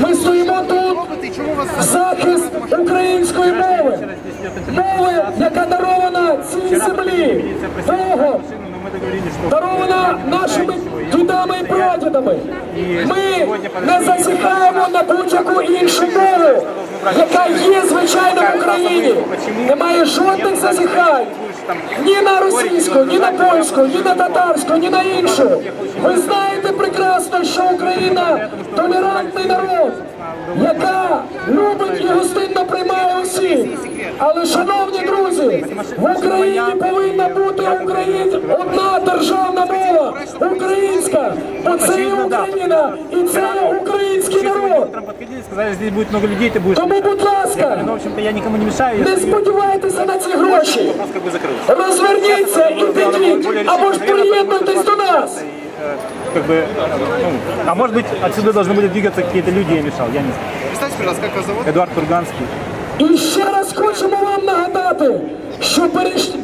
Ми стоїмо тут захист української мови. Мови, яка дарована цій землі. Богом, дарована нашими дідами і прадідами. Ми не зазіхаємо на будь-яку іншу мову, яка є звичайно в Україні. Немає жодних зазіхань. Ні на російську, ні на польську, ні на татарську, ні на іншу. Ви знаєте прекрасно, що Україна толерантний народ, яка любить і гостинно приймає усіх. Але, шановні друзі, в Україні повинна бути Україн... одна державна мова, українська, бо це є Україна і це є український народ. Утром подходили, сказали, здесь будет много людей, ты будешь... Тому, будь ласка, Ну, в общем-то, я никому не мешаю. не Я сподівайтеся на ці гроші. вопрос как бы закрылся. Розверніться і підіть, або ж приєднуйтесь до нас. Э, Как бы, ну, а может быть, отсюда должны были двигаться какие-то люди, я мешал, я не знаю. Представьте, пожалуйста, как вас зовут? Эдуард Турганский. І ще раз хочемо вам нагадати, що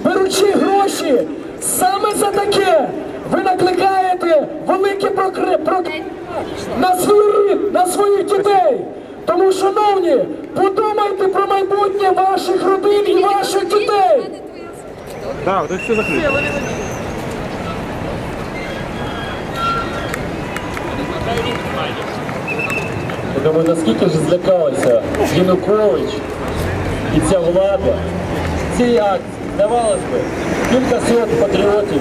беручи гроші саме за таке, ви накликаєте велике прокри... прок- на свій рід, на своїх дітей. Тому, шановні, подумайте про майбутнє ваших родин і ваших дітей. Да, вот все закрыто. Я думаю, наскільки ж злякалися Янукович і ця влада цієї акції. Здавалось би, кілька сот патріотів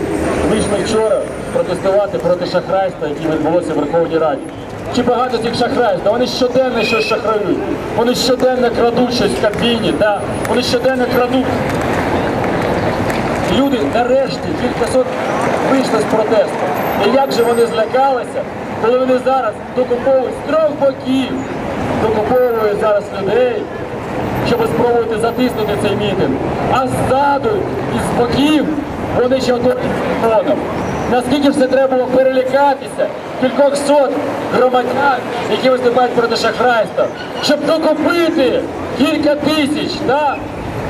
вийшли вчора протестувати проти шахрайства, яке відбулося в Верховній Раді. Чи багато цих шахрайств? Вони щоденно щось шахрають. Вони щоденно крадуть щось в кабіні, да? вони щоденно крадуть. Люди нарешті кількасот вийшли з протесту. І як же вони злякалися, коли вони зараз докуповують з трьох боків, докуповують зараз людей, щоб спробувати затиснути цей мітинг. А ззаду і з боків вони ще отримують фоном. Наскільки це треба було перелякатися кількох сот громадян, які виступають проти шахрайства, щоб докупити кілька тисяч, да?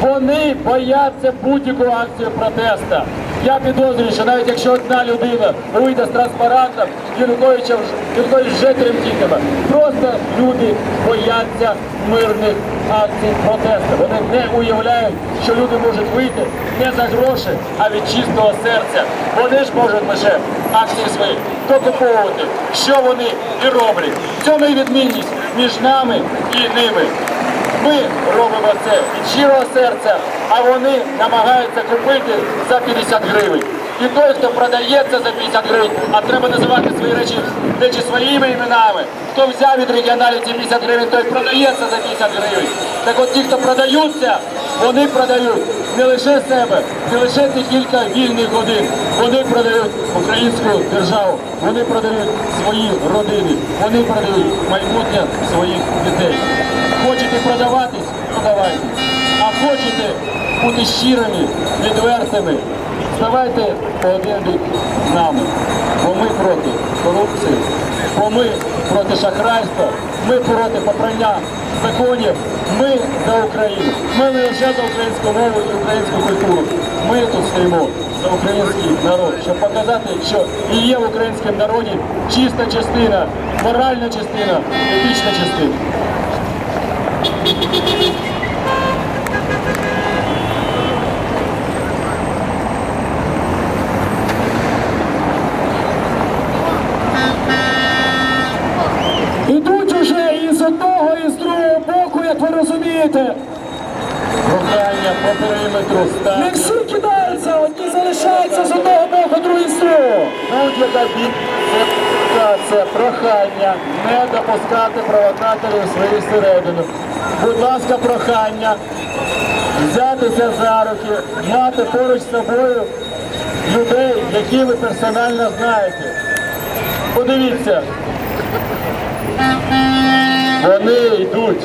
Вони бояться будь-яку акцію протесту. Я підозрюю, що навіть якщо одна людина вийде з транспарантом, Януковича вже, тремтітиме. Просто люди бояться мирних акцій протесту. Вони не уявляють, що люди можуть вийти не за гроші, а від чистого серця. Вони ж можуть лише акції свої докуповувати, що вони і роблять. В цьому і відмінність між нами і ними. Ми робимо це від щирого серця, а вони намагаються купити за 50 гривень. І той, хто продається за 50 гривень, а треба називати свої речі, речі своїми іменами. Хто взяв від регіоналів ці 50 гривень, той продається за 50 гривень. Так от ті, хто продаються, вони продають не лише себе, не лише ті кілька вільних годин. Вони продають українську державу, вони продають свої родини, вони продають майбутнє своїх дітей. Хочете продаватись, продавайтесь. Хочете бути щирими, відвертими, ставайте по один з нами. Бо ми проти корупції, бо ми проти шахрайства, ми проти попрання законів, ми за Україну. Ми не лише за українську мову і українську культуру. Ми тут стоїмо за український народ, щоб показати, що і є в українському народі чиста частина, моральна частина, етична частина. Ідуть уже і з одного, і з другого боку, як розумієте. Прохання по периметру стати. Не всі кидаються, одні залишаються з одного боку, другі з другого. Будь-яка це прохання не допускати провокаторів в свою середину. Будь ласка, прохання взятися за руки, мати поруч з собою людей, які ви персонально знаєте. Подивіться, вони йдуть.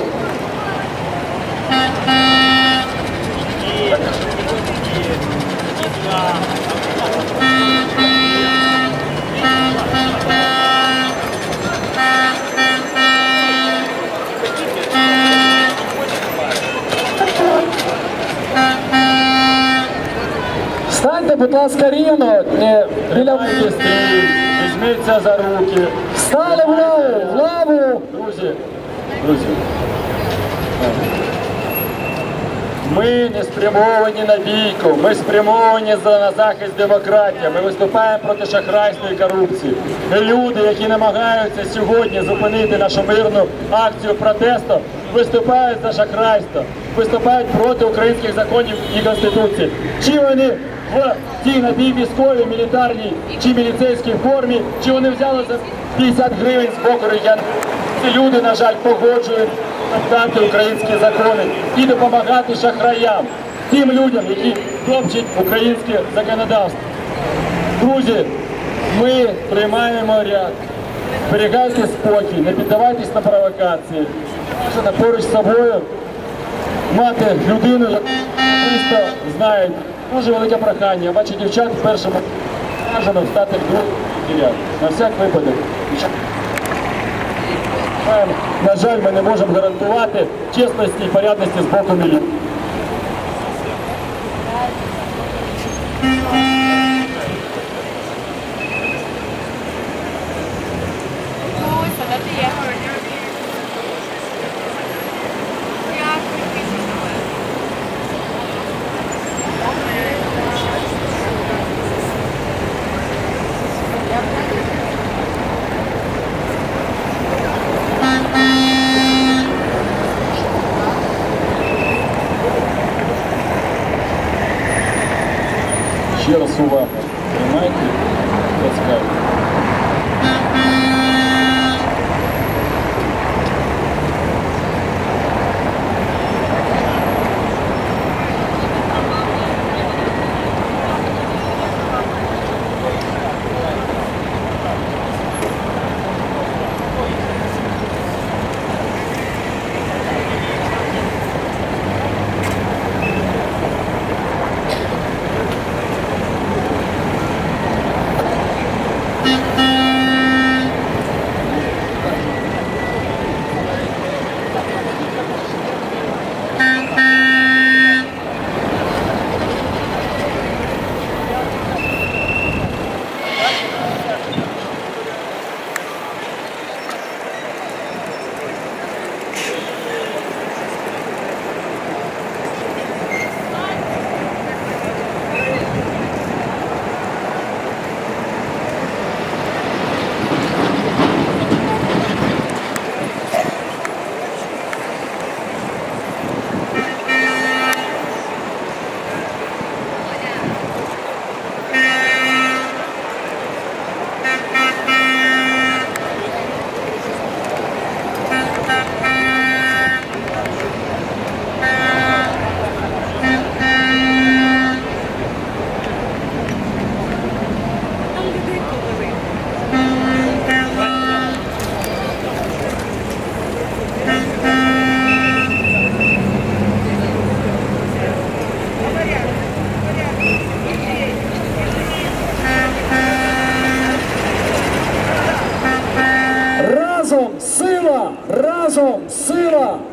Станьте, будь ласка, рівно, не біля стій, візьміться за руки. Стали в лаву, в лаву. Друзі, друзі, ми не спрямовані на бійку, ми спрямовані на захист демократії. Ми виступаємо проти шахрайства і корупції. І люди, які намагаються сьогодні зупинити нашу мирну акцію протесту, виступають за шахрайство, виступають проти українських законів і конституції. Чи вони в тій на військовій, мілітарній чи міліцейській формі, чи вони взяли за 50 гривень з боку регіон. Ці люди, на жаль, погоджують топтати українські закони і допомагати шахраям, тим людям, які топчуть українське законодавство. Друзі, ми приймаємо ряд. Зберігайте спокій, не піддавайтесь на провокації. Можна поруч з собою мати людину, яку особисто знають. Дуже велике прохання. Я бачу дівчат в першому бажано встати в другий ряд. На всяк випадок. На жаль, ми не можемо гарантувати чесності і порядності з боку міліції.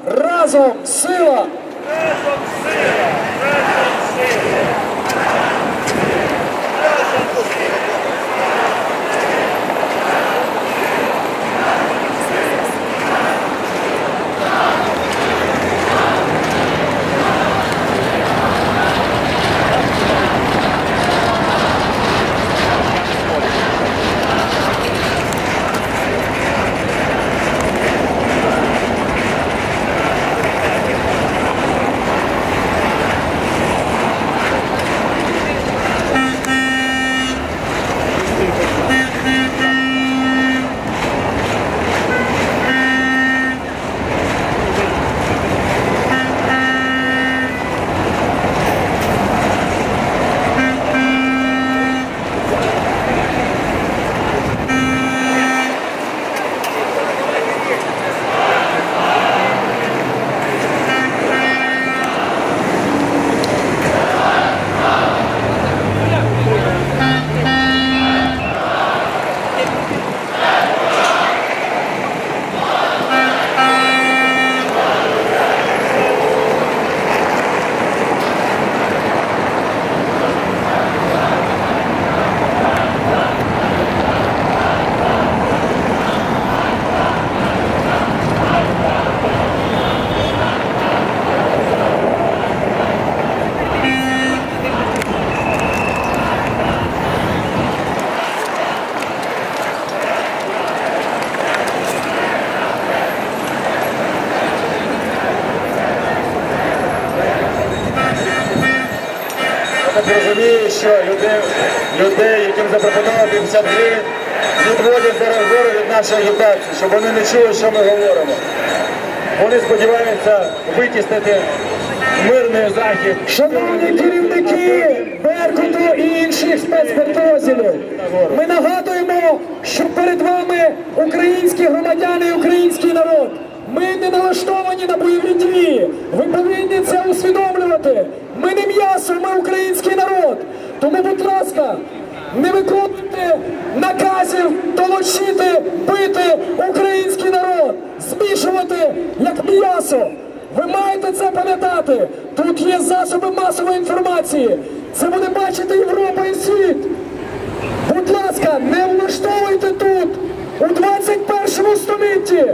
Разом сила! Що людей, людей яким запропонували 50 відводять зараз гори від нашої агітації, щоб вони не чули, що ми говоримо. Вони сподіваються витіснити мирний захід. Шановні керівники Беркуту і інших спецпідрозділів, ми нагадуємо, що перед вами українські громадяни і український народ. Ми не налаштовані на бойові дії. Ви повинні це усвідомлювати. Ми не м'ясо, ми український народ. Тому, будь ласка, не виконуйте наказів толочити, бити український народ, змішувати як м'ясо. Ви маєте це пам'ятати. Тут є засоби масової інформації. Це буде бачити Європа і світ. Будь ласка, не влаштовуйте тут у 21 столітті.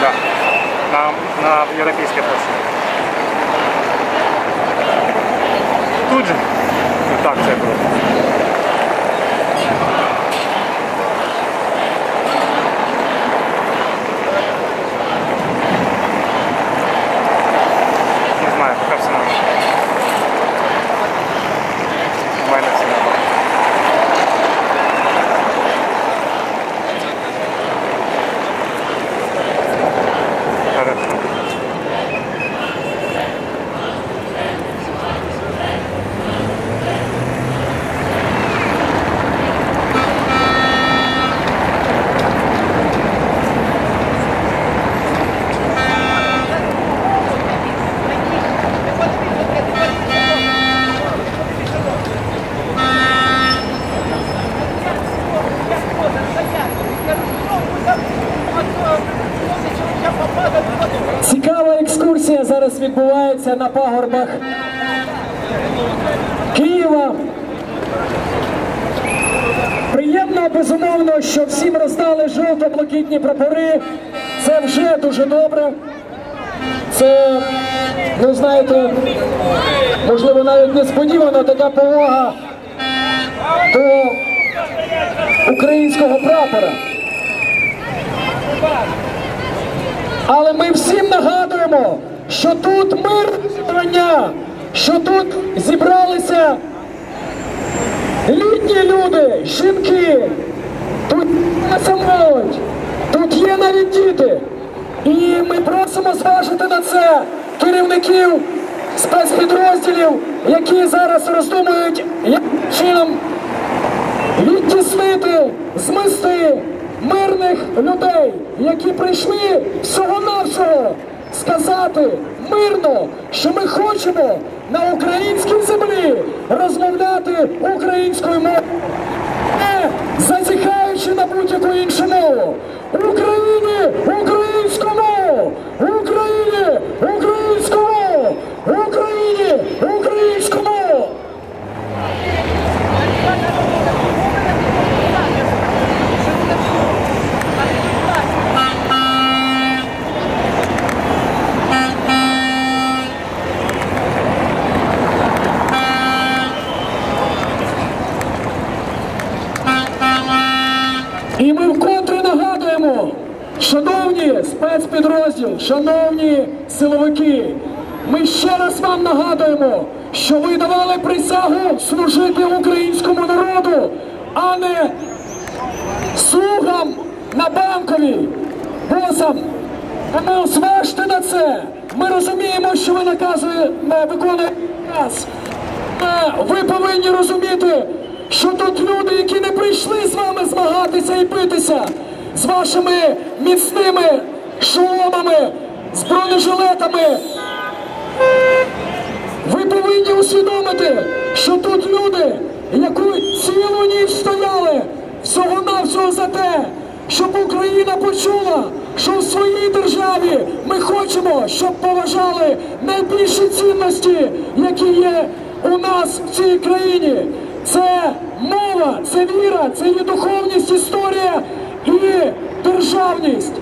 Да. На, на европейской площади. Тут же? Ну, так, це було. Не знаю, пока все нормально. У мене все нормально. Хорошо. Цікава екскурсія зараз відбувається на пагорбах Києва. Приємно, безумовно, що всім роздали жовто-блакитні прапори. Це вже дуже добре. Це, ну знаєте, можливо, навіть несподівано така повага до українського прапора. Але ми всім нагадуємо, що тут мир зібрання, що тут зібралися літні люди, жінки, тут є молодь, тут є навіть діти. І ми просимо зважити на це керівників спецпідрозділів, які зараз роздумують, як чином відтіснити, змести мирних людей, які прийшли всього-навсього сказати мирно, що ми хочемо на українській землі розмовляти українською мовою, не зазіхаючи на будь-яку іншу мову. Україні українську мову! Україні українську мову! Україні українську мову! І ми нагадуємо, шановні спецпідрозділ, шановні силовики, ми ще раз вам нагадуємо, що ви давали присягу служити українському народу, а не слугам на банковій, босам. Тому зважте на це. Ми розуміємо, що ви наказуєте, виконуєте. Е, Ви повинні розуміти, що тут люди, які не прийшли з вами змагатися і битися з вашими міцними шоломами, з бронежилетами. Ви повинні усвідомити, що тут люди, яку цілу ніч стояли всього-навсього за те, щоб Україна почула що в своїй державі ми хочемо, щоб поважали найбільші цінності, які є у нас в цій країні. Це мова, це віра, це є духовність, історія і державність.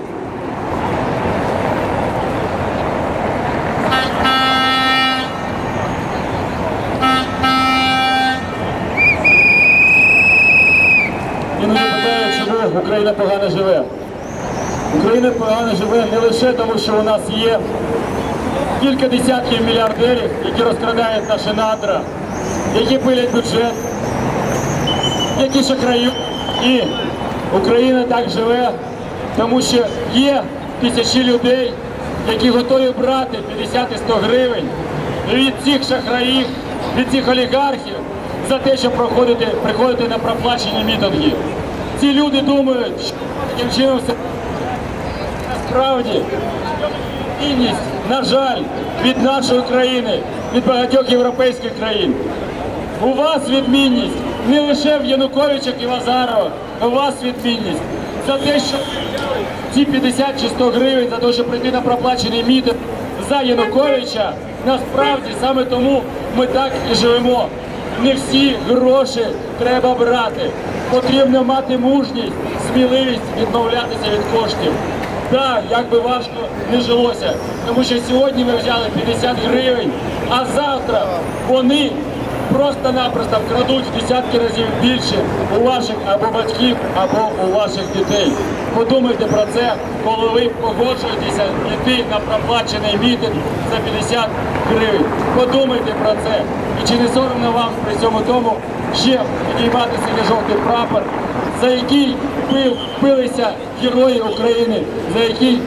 Україна погано живе. Україна погано живе не лише тому, що у нас є кілька десятків мільярдерів, які розкрадають наші надра, які пилять бюджет, які шахрають. І Україна так живе, тому що є тисячі людей, які готові брати 50 і 100 гривень від цих шахраїв, від цих олігархів за те, щоб проходити, приходити на проплачені мітинги. Ці люди думають, що таким чином все насправді цінність, на жаль, від нашої країни, від багатьох європейських країн. У вас відмінність не лише в Януковичах і Вазарова, у вас відмінність за те, що ці 50 чи 100 гривень за те, щоб прийти на проплачений мітинг за Януковича, насправді саме тому ми так і живемо. Не всі гроші треба брати. Потрібно мати мужність, сміливість відмовлятися від коштів. Так, як би важко не жилося, тому що сьогодні ми взяли 50 гривень, а завтра вони просто-напросто вкрадуть десятки разів більше у ваших або батьків, або у ваших дітей. Подумайте про це, коли ви погоджуєтеся йти на проплачений мітинг за 50 гривень. Подумайте про це. І чи не соромно вам при цьому тому ще підіймати собі жовтий прапор, за який билися герої України, за який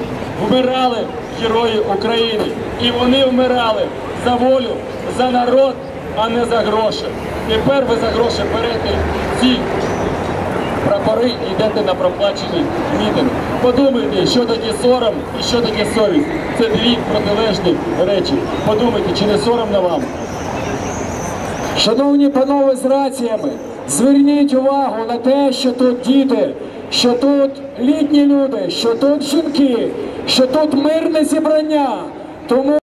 вмирали герої України. І вони вмирали за волю, за народ, а не за гроші. Тепер ви за гроші берете ці прапори і йдете на проплачений мітинг. Подумайте, що таке сором і що таке совість. Це дві протилежні речі. Подумайте, чи не соромно вам? Шановні панове з раціями, зверніть увагу на те, що тут діти, що тут літні люди, що тут жінки, що тут мирне зібрання. Тому